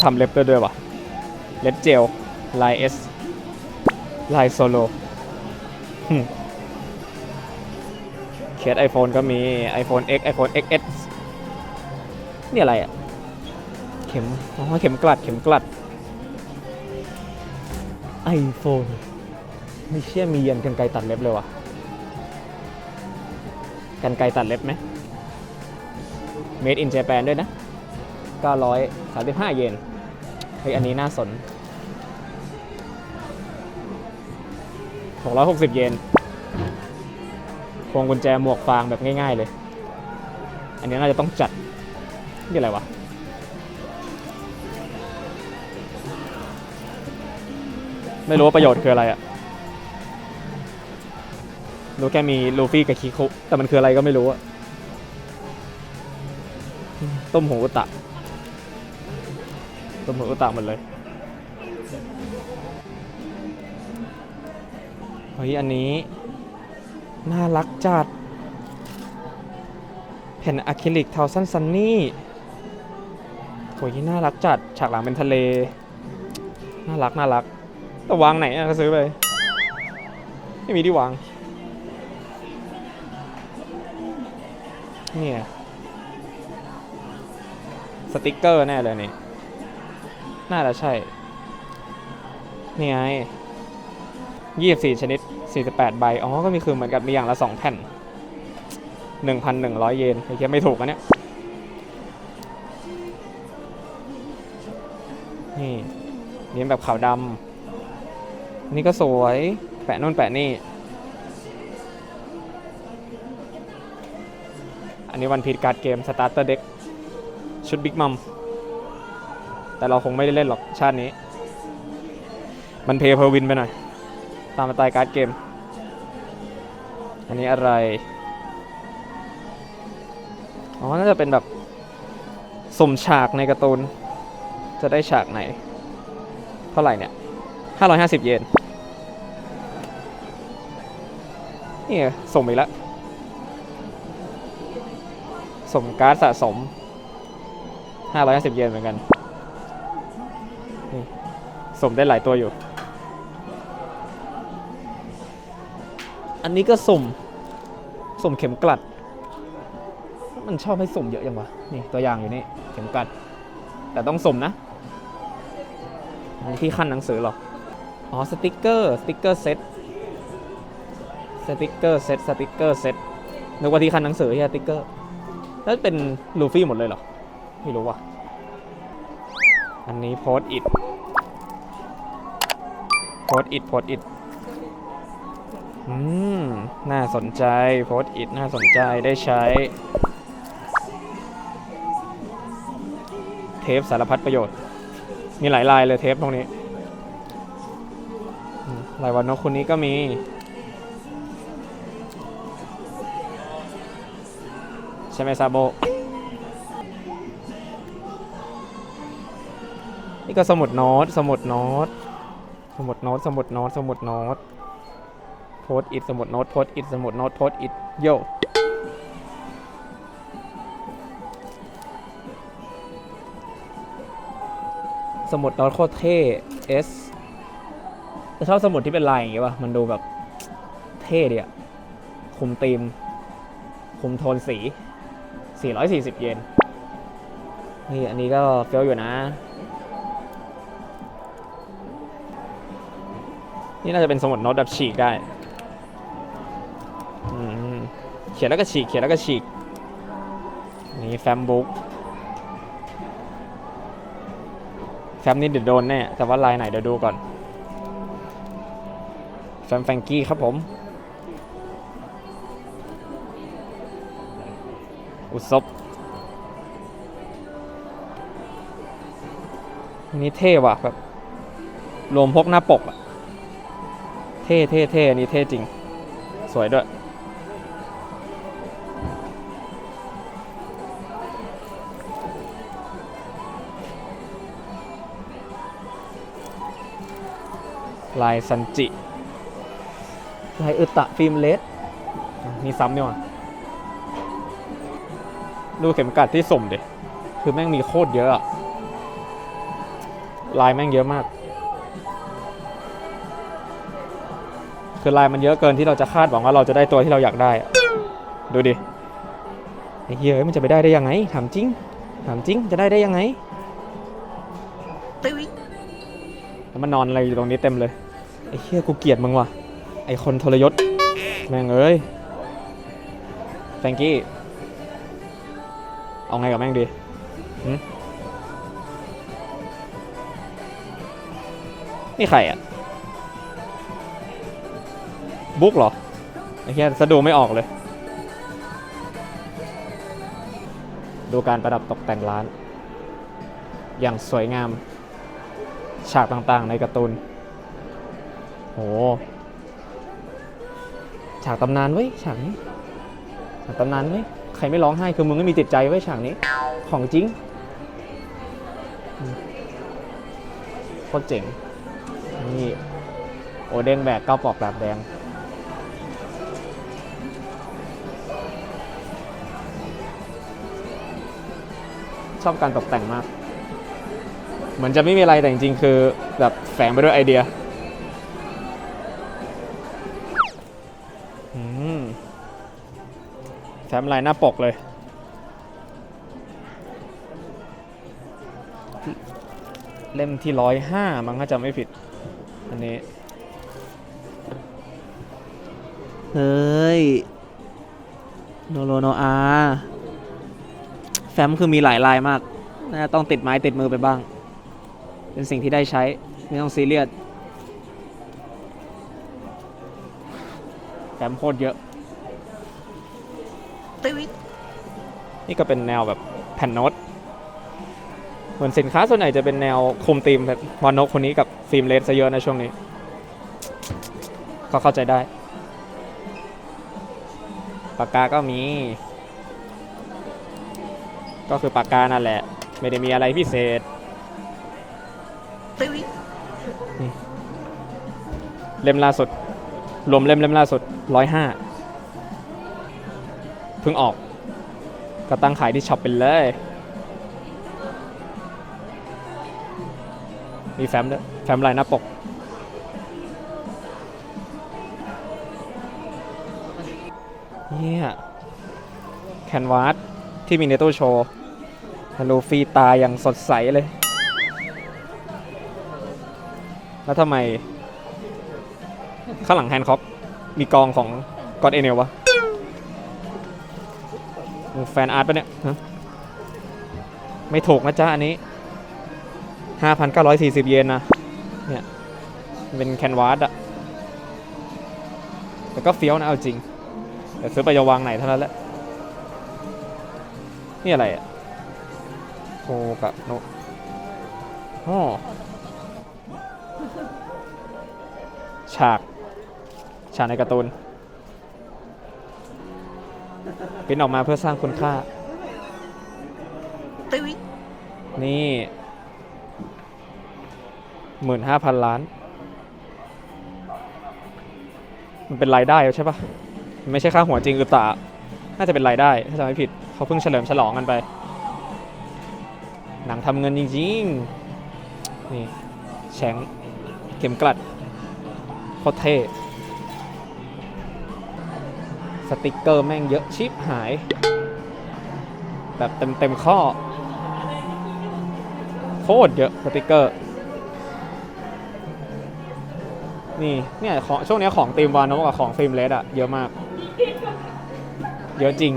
้ทำเล็บด้วยด้วยวะเล็บเจลลายเอสลายโซโลเคส iPhone ก็มี iPhone X iPhone XS นี่อะไรอะ เข็ม อ๋อ เข็มกลัด เข็มกลัด iPhone ไม่เชื่อมีเย็นกันไกรตัดเล็บเลยวะกันไกรตัดเล็บไหม Made in Japan ด้วยนะ 935 เยน เฮ้ยอันนี้น่าสน 660 เยนพวงกุญแจหมวกฟางแบบง่าย ๆ เลย อันนี้น่าจะต้องจัด นี่อะไรวะ ไม่รู้ว่าประโยชน์คืออะไรอะรู้แค่มีลูฟี่กับคิคุแต่มันคืออะไรก็ไม่รู้อะต้มหูอุตะ ต้มหูอุตะหมดเลยเฮ้ยอันนี้ น่ารักจัด แผ่นอะคริลิกเทาสั้นซันนี่โหยน่ารักจัด ฉากหลังเป็นทะเล น่ารักน่ารักแต่วางไหนอะก็ซื้อไปไม่มีที่วาง เนี่ย สติกเกอร์แน่เลยนี่ น่าจะใช่ นี่ไงยี่สี่ชนิด48ใบ อ๋อ ก็มีคือเหมือนกับมีอย่างละ2แผ่น1,100เยนไอ้เคียไม่ถูกอันเนี้ย นี่นี่แบบขาวดำ นี่ก็สวย แปะนู่นแปะนี่ อันนี้วันพีดการ์ดเกมสตาร์เตอร์เด็กชุดบิ๊กมัม แต่เราคงไม่ได้เล่นหรอกชาตินี้ มันเพย์เพอร์วินไปหน่อย ตามสไตล์การ์ดเกม อันนี้อะไร อ๋อ น่าจะเป็นแบบสมฉากในการ์ตูน จะได้ฉากไหน เท่าไหร่เนี่ย 550 เยนนี่ส่งอีกแล้วสมการ์ดสะสม 550 เยนเหมือนกัน สมได้หลายตัวอยู่ อันนี้ก็สมสมเข็มกลัด มันชอบให้สมเยอะยังวะ นี่ตัวอย่างอยู่นี่ เข็มกลัด แต่ต้องสมนะนที่ขั้นหนังสือหรอ อ๋อ สติกเกอร์ สติกเกอร์เซต สติกเกอร์เซต สติกเกอร์เซตนึกว่าที่ขั้นหนังสือที่สติกเกอร์ แล้วเป็นลูฟี่หมดเลยเหรอ ไม่รู้ว่ะ อันนี้โพสอิด โพสอิดโพสอิดอืม น่าสนใจโพสอิดน่าสนใจได้ใช้ เทปสารพัดประโยชน์ มีหลายลายเลยเทปตรงนี้ลายวันนกคนนี้ก็มีใช่ไหมซาโบ นี่ก็สมุดโน้ต สมุดโน้ต สมุดโน้ตสมุดโน้ตสมุดโน้ตโพสอิดสมุดโน้ตโพสอิดสมุดโน้ตโพสอิดโยสมุดโน้ตโคตรเท่ S แต่ชอบสมุดที่เป็นลายอย่างเงี้ยว่ะ มันดูแบบเท่ดีอะคุมธีม คุมโทนสี 440 เยนนี่อันนี้ก็เฟี้ยวอยู่นะ นี่น่าจะเป็นสมุดโน้ตแบบฉีกได้เขียนแล้วก็ฉีก เขียนแล้วก็ฉีก นี่แฟ้มบุ๊กแฟ้มนี่เดี๋ยวโดนแน่ แต่ว่าลายไหนเดี๋ยวดูก่อน แฟ้มแฟงกี้ครับผม อุศบนนี้เท่ว่ะแบบ รวมพกหน้าปกอะ ท่เท่เท่อันนี้เท่จริง สวยด้วย ลายซันจิ ลายอึตะฟิล์มเลสมีซ้ำนี่หว่าดูเข็มกัดที่สุ่มดิคือแม่งมีโคตรเยอะอะลายแม่งเยอะมาก คือลายมันเยอะเกินที่เราจะคาดหวังว่าเราจะได้ตัวที่เราอยากได้อะดูดิไอ้เหี้ยเอ้ยมันจะไปได้ได้ยังไง ถามจริง ถามจริงจะได้ได้ยังไงแล้วมันนอนอะไรอยู่ตรงนี้เต็มเลย ไอ้เหี้ยกูเกลียดมึงว่ะ ไอ้คนทรยศ แม่งเอ้ยแฟรงกี้ เอาไงกับแม่งดีหึนี่ใครอะ บุ๊กเหรอไอ้เหี้ยสะดูไม่ออกเลย ดูการประดับตกแต่งร้าน อย่างสวยงาม ฉากต่างๆในการ์ตูนโหฉากตำนานเว้ยฉากนี้ฉากตำนานเว้ยใครไม่ร้องไห้คือมึงไม่มีจิตใจเว้ยฉากนี้ ของจริงโคตรเจ๋งนี่โอเด้งแบกเก้าปอกแบบแดง ชอบการตกแต่งมาก เหมือนจะไม่มีอะไรแต่จริงๆ คือแบบแฝงไปด้วยไอเดียอืมแถมลายหน้าปกเลย เล่มที่ร้อยห้ามันก็จะไม่ผิด อันนี้ เฮ้ย โนโลโนอา มคือมีหลายลายมากน่าจะต้องติดไม้ติดมือไปบ้าง เป็นสิ่งที่ได้ใช้ ไม่ต้องซีเรียสแฟ้มโคตรเยอะนี่ก็เป็นแนวแบบแผ่นโน้ตเหมือนสินค้าส่วนใหญ่จะเป็นแนวคุมธีมแบบวานนกคนนี้กับฟิล์มเลสซะเยอะนะช่วงนี้ก็เข้าใจได้ ปากกาก็มี ก็คือปากกานั่นแหละ ไม่ได้มีอะไรพิเศษนี่เล่มล่าสุด รวมเล่มเล่มล่าสุดร้อยห้าเพิ่งออก ก็ตั้งขายที่ช็อปไปเลย มีแฟ้มด้วยแฟ้มลายหน้าปก เนี่ย แคนวาสที่มีในตู้โชว์ ลูฟี่ตาอย่างสดใสเลย แล้วทำไม ข้างหลังแฮนด์คอปมีกองของกอดเอเนลวะมึงแฟนอาร์ตปะเนี่ยไม่ถูกนะจ๊ะอันนี้ 5,940 เยนนะ เนี่ย เป็นแคนวาสอะแต่ก็เฟี้ยวนะเอาจริง แต่ซื้อไปจะวางไหนเท่านั้นแหละ นี่อะไรอะ กับโนอ๋อฉาก ฉากในการ์ตูนปริ้นออกมาเพื่อสร้างคุณค่านี่หมื่นห้าพันล้าน มันเป็นรายได้ใช่ปะมันไม่ใช่ค่าหัวจริงหรือตาน่าจะเป็นรายได้ ถ้าจำไม่ผิด เขาเพิ่งเฉลิมฉลองกันไป หนังทำเงินจริงๆ นี่แฉงเข็มกลัดโคตรเท่สติกเกอร์แม่งเยอะชิปหาย แบบเต็มเต็มๆข้อ โคตรเยอะสติกเกอร์ นี่เนี่ยของช่วงเนี้ยของตีมวานนกับของฟิล์มเลสอะเยอะมาก เยอะจริง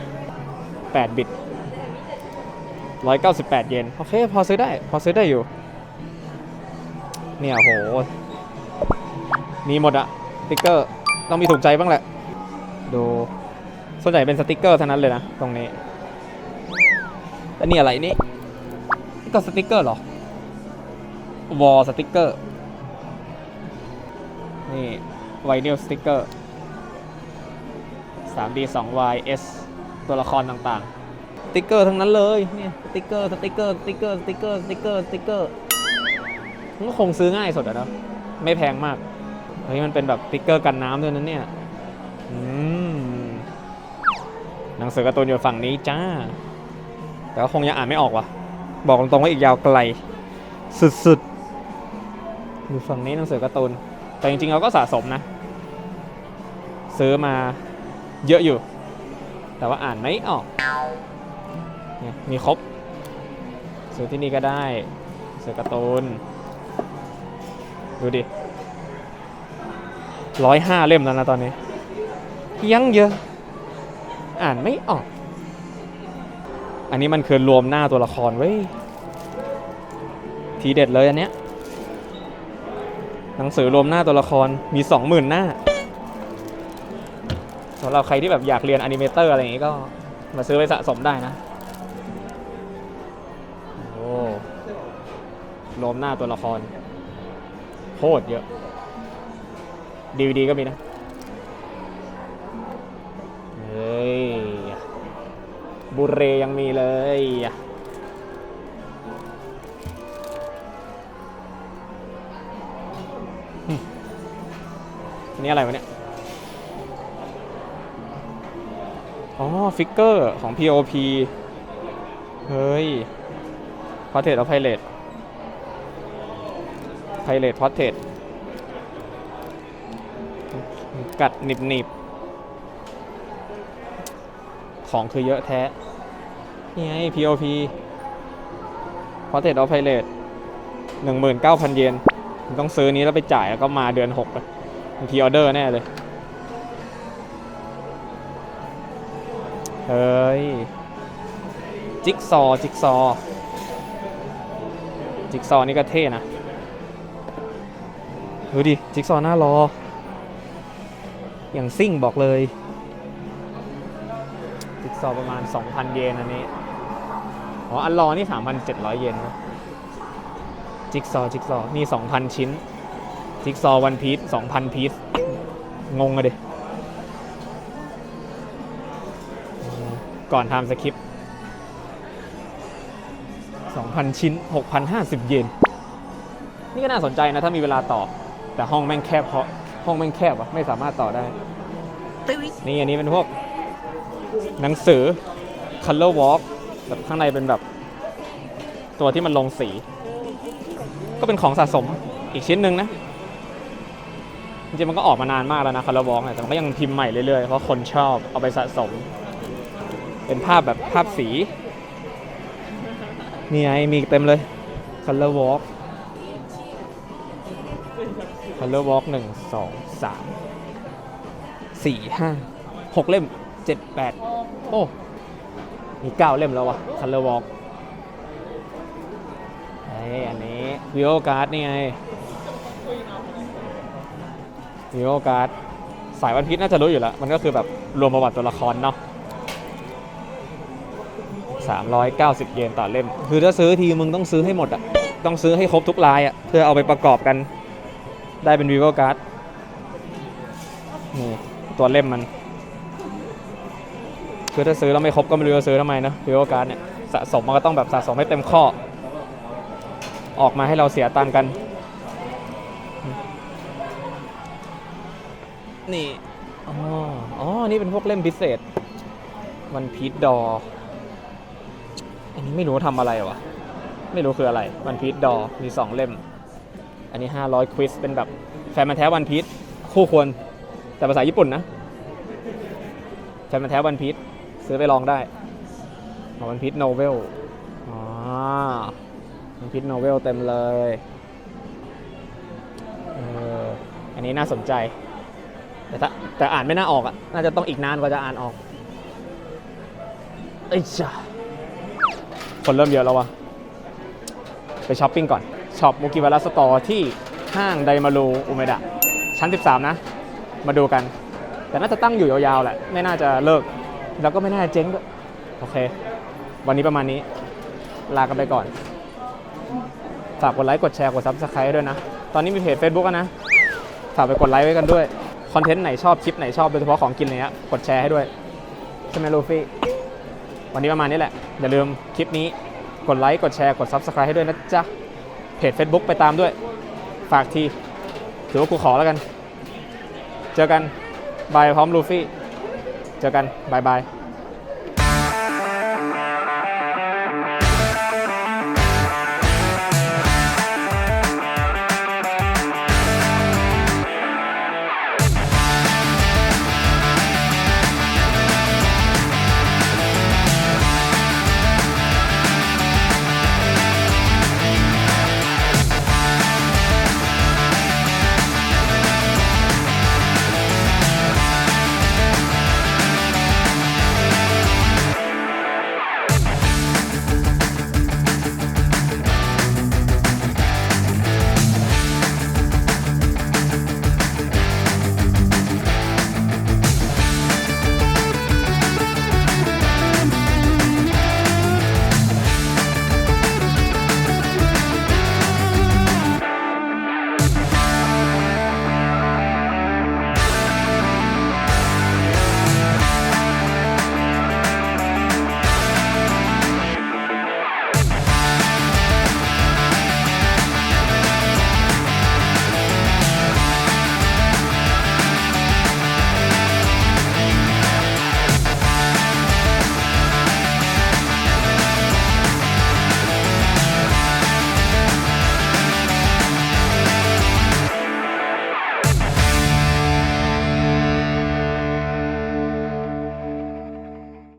8 บิต 198 เยนโอเค พอซื้อได้ พอซื้อได้อยู่ เนี่ยโห มีหมดอะสติกเกอร์ ต้องมีถูกใจบ้างแหละ ดู ส่วนใหญ่เป็นสติกเกอร์เท่านั้นเลยนะ ตรงนี้แล้วนี่อะไรนี่นี่ก็สติกเกอร์เหรอ วอลสติกเกอร์ นี่ไวนิลสติกเกอร์ 3D 2 Y S ตัวละครต่างๆ ติกเกอร์ทั้งนั้นเลยเนี่ยสติกเกอร์สติกเกอร์สติกเกอร์สติกเกอร์สติกเกอร์สติกเกอร์มันก็คงซื้อง่ายสุดอะเนะไม่แพงมากเฮ้ยมันเป็นแบบสติกเกอร์กันน้ำด้วยนั้นเนี่ยอืมหนังสือการ์ตูนอยู่ฝั่งนี้จ้า แต่ก็คงยังอ่านไม่ออกว่ะ บอกตรงๆว่าอีกยาวไกล สุดๆอยู่ฝั่งนี้หนังสือการ์ตูนแต่จริงๆเราก็สะสมนะ ซื้อมาเยอะอยู่ แต่ว่าอ่านไม่ออก มีครบซื้อที่นี่ก็ได้หนังสือการ์ตูน ดูดิร้อยห้าเล่มแล้วนะตอนนี้ ยังเยอะ อ่านไม่ออก อันนี้มันคือรวมหน้าตัวละครเว้ย ทีเด็ดเลยอันเนี้ย หนังสือรวมหน้าตัวละครมีสองหมื่นหน้าสำหรับใครที่แบบอยากเรียนอนิเมเตอร์อะไรอย่างงี้ก็มาซื้อไปสะสมได้นะ รวมหน้าตัวละคร โคตรเยอะดีวดีก็มีนะ เฮ้ย บุเรยังมีเลยอันนี่อะไรวะเนี่ย อ๋อ ฟิกเกอร์ของ POP เฮ้ย Portrait of Pilot Pilot Portrait กัดหนิบหนิบของคือเยอะแท้ นี่ไง POP Portrait of Pilot 19,000เยนมึงต้องซื้อนี้แล้วไปจ่ายแล้วก็มาเดือน6อะบางทีออเดอร์แน่เลย เฮ้ย จิ๊กซอ จิ๊กซอ จิ๊กซอนี่ก็เท่นะ ดูดิจิ๊กซอว์หน้ารอ อย่างซิ่งบอกเลยจิ๊กซอว์ประมาณ 2,000 เยนอันนี้ อ๋อ อันรอนี่ 3,700 เยนนะจิ๊กซอว์จิ๊กซอว์นี่ 2,000 ชิ้น จิ๊กซอว์วันพีซ2,000 พีซงงอะดิก่อนทำสคริปต์2,000 ชิ้น 6,050 เยน นี่ก็น่าสนใจนะ ถ้ามีเวลาต่อ แต่ห้องแม่งแคบเพราะห้องแม่งแคบอะไม่สามารถต่อได้ นี่อันนี้เป็นพวก หนังสือ Color Walk แบบข้างในเป็นแบบ ตัวที่มันลงสี ก็เป็นของสะสมอีกชิ้นหนึ่งนะ จริงๆมันก็ออกมานานมากแล้วนะ Color Walk เนี่ยแต่มันก็ยังพิมพ์ใหม่เรื่อยๆ เพราะคนชอบเอาไปสะสม เป็นภาพแบบภาพสี นี่ไงมีเต็มเลย Color Walk Color Walk หนึ่งสองสามสี่ห้าหกเล่มเจ็ดแปดโอ้ มีเก้าเล่มแล้ววะ Color Walk เฮ้ยอันนี้ Vio Card นี่ไง Vio Card สายวันพีชน่าจะรู้อยู่แล้ว มันก็คือแบบรวมประวัติตัวละครเนาะ390 เยนต่อเล่ม คือถ้าซื้อทีมึงต้องซื้อให้หมดอะต้องซื้อให้ครบทุกลายอะเพื่อเอาไปประกอบกัน ได้เป็น vivo card นี่ตัวเล่มมัน คือถ้าซื้อแล้วไม่ครบก็ไม่รู้จะซื้อทำไมนะ vivo card เนี่ยสะสมมันก็ต้องแบบสะสมให้เต็มข้อ ออกมาให้เราเสียตังกัน นี่ อ๋อ อ๋อ นี่เป็นพวกเล่มพิเศษวันพีชดอ อันนี้ไม่รู้ทำอะไรวะ ไม่รู้คืออะไรวันพีชดอ มี2เล่ม อันนี้ 500 ควิสเป็นแบบแฟนมันแท้วันพีชคู่ควร แต่ภาษาญี่ปุ่นนะ แฟนมันแท้วันพีชซื้อไปลองได้วันพีชโนเวลอ๋อวันพีชโนเวลเต็มเลยเอออันนี้น่าสนใจ แต่ถ้าแต่อ่านไม่น่าออกอะ น่าจะต้องอีกนานกว่าจะอ่านออกเอ้ยจ้าคนเริ่มเยอะแล้ววะไปช้อปปิ้งก่อน ช็อปมูกิวาระสตอร์ที่ห้างไดมารูอุเมดะชั้น 13 นะ มาดูกัน แต่น่าจะตั้งอยู่ยาวๆแหละ ไม่น่าจะเลิก แล้วก็ไม่น่าจะเจ๊งด้วยโอเค วันนี้ประมาณนี้ ลากันไปก่อน ฝากกดไลค์ กดแชร์ กดซับสไครต์ด้วยนะ ตอนนี้มีเพจ Facebook นะ ฝากไปกดไลค์ไว้กันด้วย คอนเทนต์ไหนชอบ คลิปไหนชอบ โดยเฉพาะของกินอะไรเงี้ย กดแชร์ให้ด้วย ใช่ไหมลูฟี่ วันนี้ประมาณนี้แหละ อย่าลืมคลิปนี้ กดไลค์ กดแชร์ กด Subscribe ให้ด้วยนะจ๊ะ เพจ Facebook ไปตามด้วย ฝากที ถือว่ากูขอแล้วกัน เจอกัน บายพร้อมลูฟี่ เจอกัน บายบาย